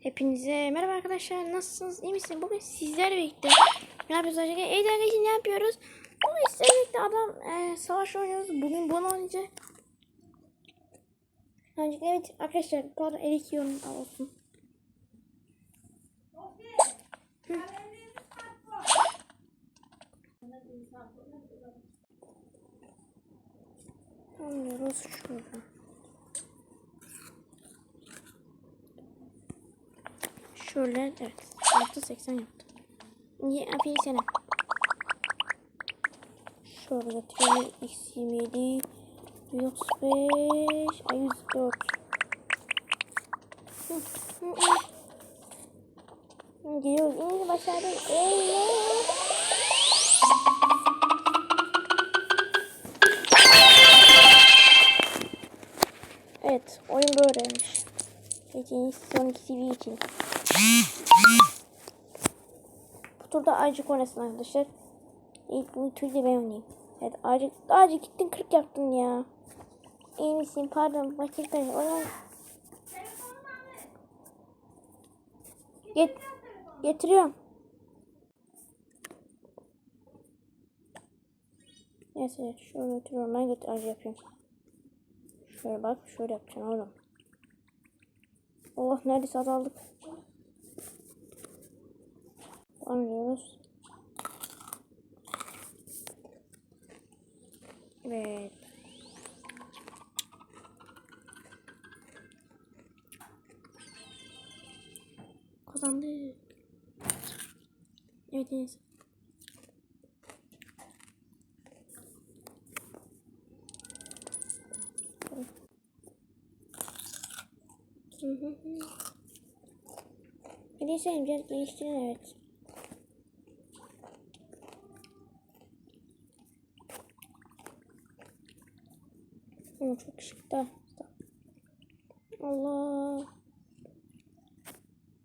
Hepinize merhaba arkadaşlar. Nasılsınız? İyi misiniz? Bugün sizlerle birlikte ne yapıyoruz arkadaşlar? Evet arkadaşlar ne yapıyoruz? Bugün sizlerle birlikte adam e, savaş oynuyoruz. Bugün bunu oynayacağız. Öncelikle evet arkadaşlar pardon elik yorum olsun. Hı. Oynuyoruz şurada. Şöyle evet. Yaptı 80 yaptı. İyi aferin sana. Şöyle getiriyorum. Eksi 27. 135. Ay 104. Hı, hı, hı. Hı, Gidiyoruz. İyi başardık. Eyvah. Evet. Oyun böyleymiş. Peki sonraki CV için. Bu turda Aycık oynasın arkadaşlar. İlk turda ben oynayayım. Evet Aycık, Aycık gittin 40 yaptın ya. İyi misin? Pardon. Başlıkta oyun. Get, getiriyorum. Neyse şöyle götürüyorum. Götür acı yapıyorum. Şöyle bak. Şöyle yapacaksın oğlum. Allah neredeyse azaldık. Anlıyoruz. Evet. Kazandık. Evet neyse. Hı hı hı. Bir de sen biraz evet. Ama çok şık da. Allah.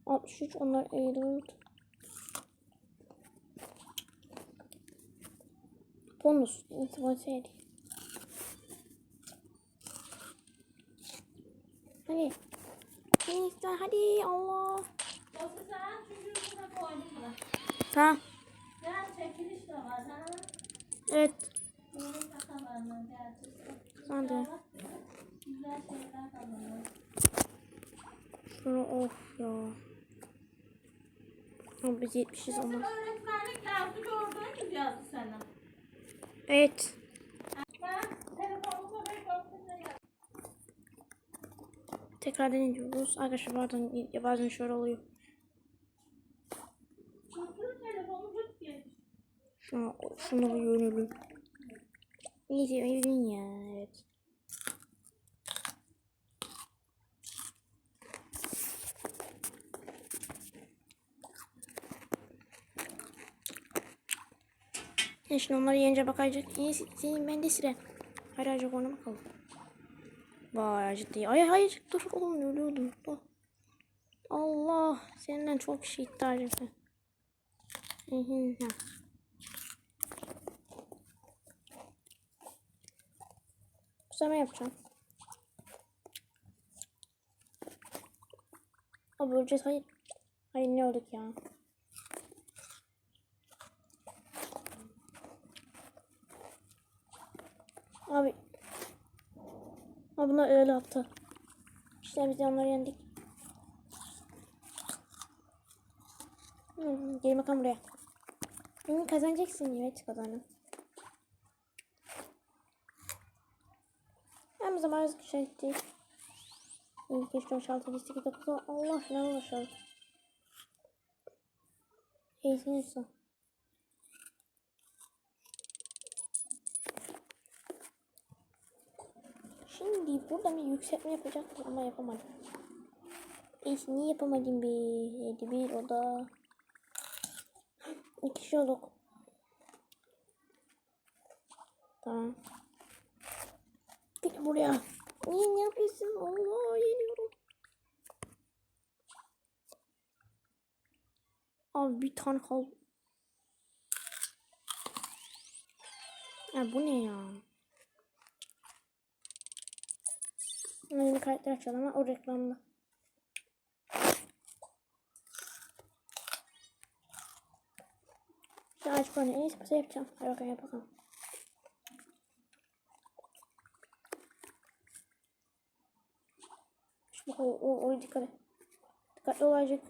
63 onlar 54. Bonus. İntibatiydi. Hadi. Neyse hadi Allah. Sana Evet. Kazanıyor. Şunu of ya. Ama biz 70'iz Nasıl ama. öğretmenlik yaptık oradan mı yazdı sana? Evet. Tekrar deniyoruz. Arkadaşlar bazen, bazen şöyle oluyor. Şunu, şunu yönelim. İyice evin ya. Evet. Şimdi onları yenince bakacak. İyi senin bende sıra. Hayır acık ona bakalım. Vay acıdı. Ay hayır dur oğlum ölüyordum. Dur. Allah senden çok şey iddia acısı. Hı hı hı. Kusama yapacağım. Abi öleceğiz hayır. Hayır ne olduk ya. Abi. Abi bunlar öyle attı. İşte biz de onları yendik. Hmm, gel bakalım buraya. Hmm, kazanacaksın. Evet kazandım. Hem zaman az şey ettik. 2, 3, 4, 6, 7, 8, 9, Allah ne uğraşalım. Eğitim insan. Şimdi burada bir yükseltme yapacaktım ama yapamadım. İşte niye yapamadım bir? 51 o da. İki kişi olduk. Tamam buraya. Niye ne yapıyorsun? Allah yeniyorum. Abi bir tane kal. Ya bu ne ya? Yeni kayıtlar açalım ama o reklamda. Şu aç konuyu en iyisi yapacağım. Hadi bakalım yapalım. Bak o, o, oraya dikkat. Dikkatli olacak.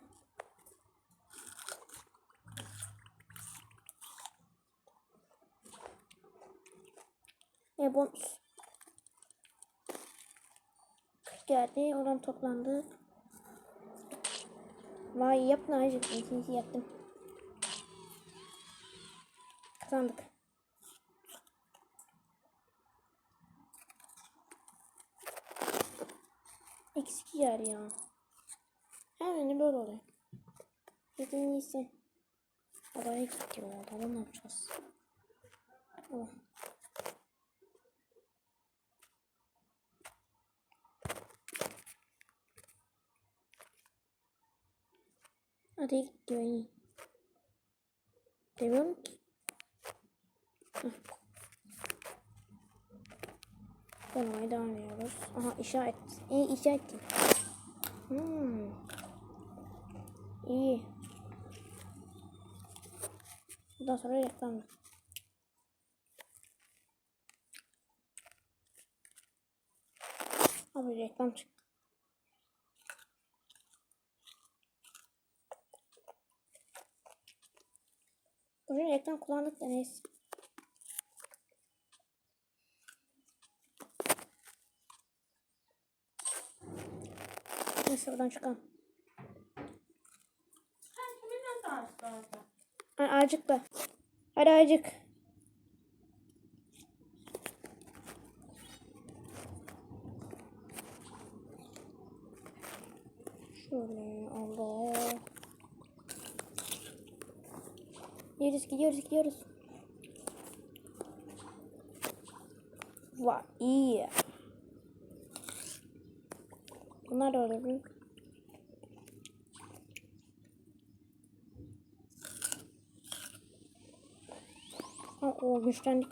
E bonus. Geldi. Oradan toplandı. Vay yapma Hacı. İkinci yaptım. Kazandık. Eksik yer ya. Hemen böyle oluyor. Gidin iyisi. Araya gidiyor. Adamı ne yapacağız? Oh. Hadi gidiyor. Demiyorum ki. Heh. Denemeye devam ediyoruz. Aha işaret. İyi işaret. Hmm. İyi. Bundan sonra reklam. Abi reklam çıktı. Bugün reklam kullandık da neyse. Neyse oradan çıkalım. Ay, acık da. Hadi acık. Şöyle Allah. Gidiyoruz gidiyoruz gidiyoruz. Vay iyi. Bunlar da öyle Ha, o güçlendik.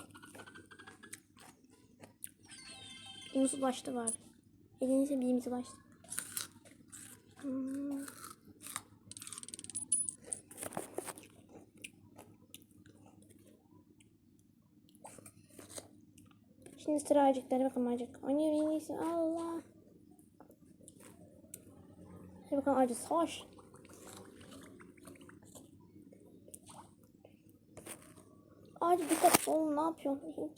Birimiz ulaştı var. Elinizle birimiz ulaştı. Hmm. Şimdi sıra acıkları bakalım acık. Anne en iyisi Allah. Hadi bakalım acı hoş. Acı dikkat oğlum ne yapıyorsun?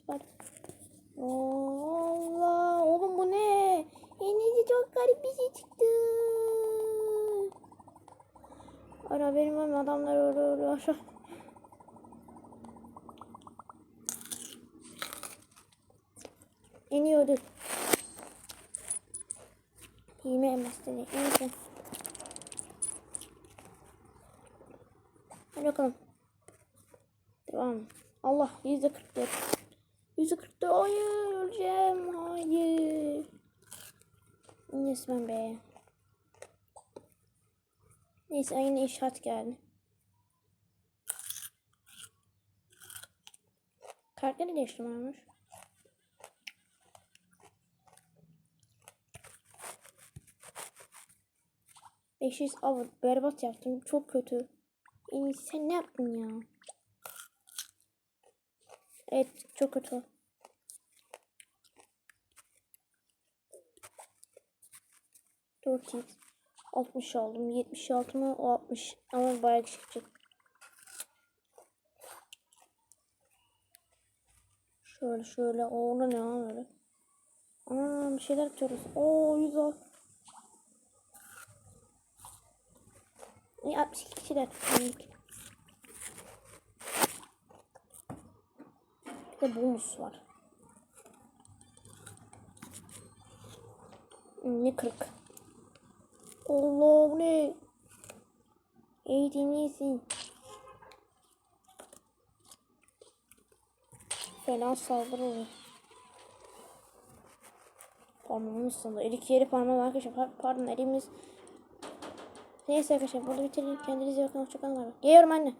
Allah oğlum bu ne? En iyisi çok garip bir şey çıktı. Ara benim var adamlar öyle öyle aşağı. En iyi ödül. Yeme emrestleri. Neyse. Hadi bakalım. Devam. Allah yüzde kırk dört. Yüzde kırk dört. Hayır öleceğim. Hayır. Resmen be. Neyse aynı inşaat geldi. Kartları değiştirmiyormuş. Beş yüz av berbat yaptım. Çok kötü. İyisi sen ne yaptın ya? Evet çok kötü. Dört x 60 aldım. 76 mı? O 60. Ama bayağı çıkacak. Şöyle şöyle. O orada ne lan öyle? Aa bir şeyler atıyoruz. Oo 100 al. İyi 62 kişiler. Minik. Bir de bonus var. Ne 40. Allah bu ne? Eğitim iyisin. Fena saldırı olur. Parmağımız sandı. Elik yeri parmağım arkadaşlar. Pa- Pardon elimiz. Neyse arkadaşlar burada bitirelim. Kendinize bakın. Hoşçakalın. Geliyorum anne.